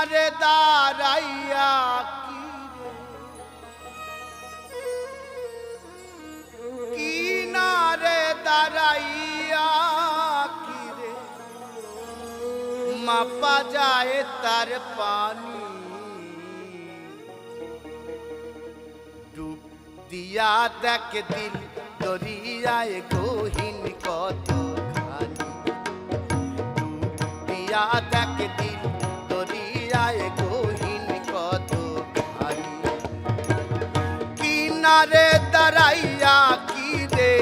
কিনারে দাঁড়াইয়া কিনারে দাঁড়াইয়া কিরে মাপা যায় তার পানি। ডুব দিয়া দেখ দিল দরিয়ায় গহীন কত খানি দিয়া দেখ কিনারে দাঁড়াইয়া কি রে?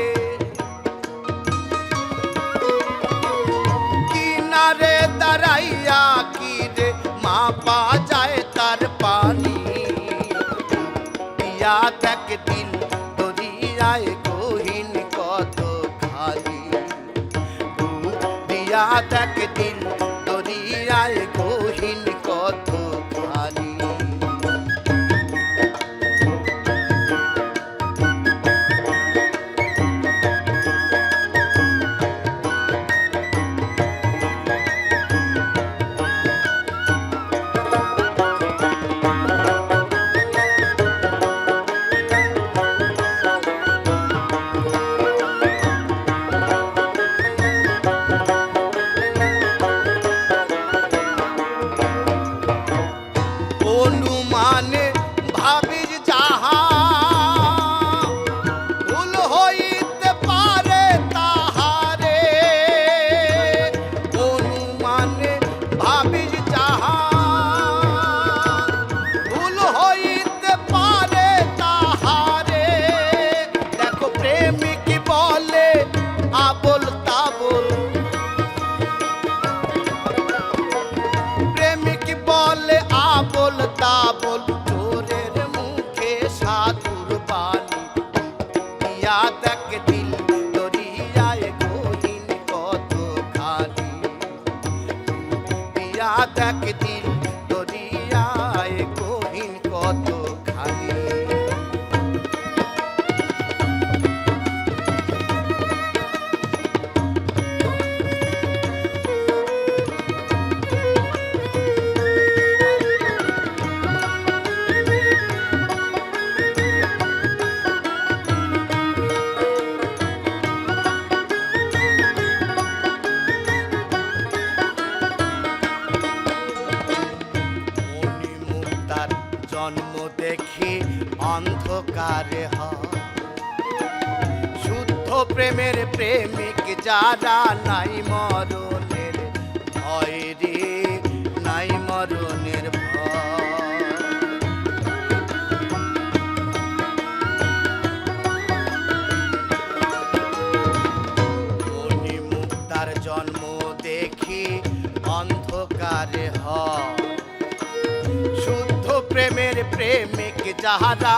কিনারে দাঁড়াইয়া কি রে? মা পা যায় তার পানি। দিয়া দেখ দিল দরিয়ায় গহীন কত খালি। দিয়া দেখ দিল ইয়া দেখ অন্ধকারে হয়। শুদ্ধ প্রেমের প্রেমিক যারা নাই মরণের ভয় রে নাই মরণের মণিমুক্তার জন্ম দেখি অন্ধকারে হয়। শুদ্ধ প্রেমের প্রেমিক যাহারা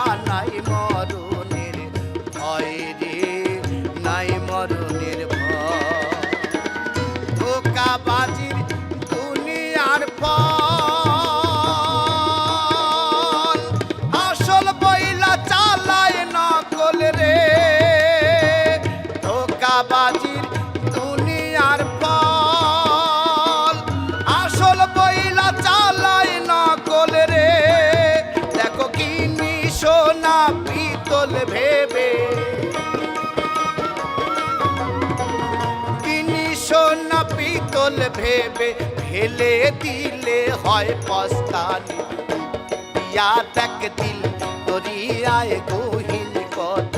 পিতল ভেবে ফেলে দিলে হয় পস্তানি। ইয়া দেখ দিল দরিয়ায় গহীন কত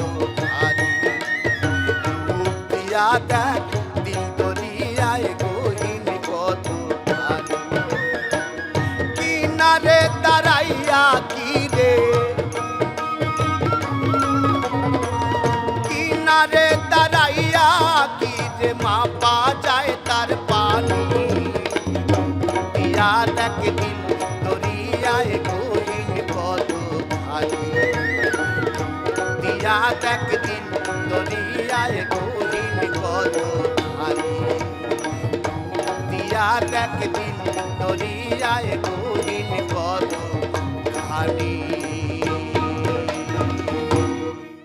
ইয়া দেখ দিল দরিয়ায় গহীন কত কিনারে দাঁড়াইয়া কি রে? কিনারে দাঁড়াইয়া দেখ দিল দরিয়ায় গহীন কত দিয়া দেখ দিল দরিয়ায় গহীন কত খালি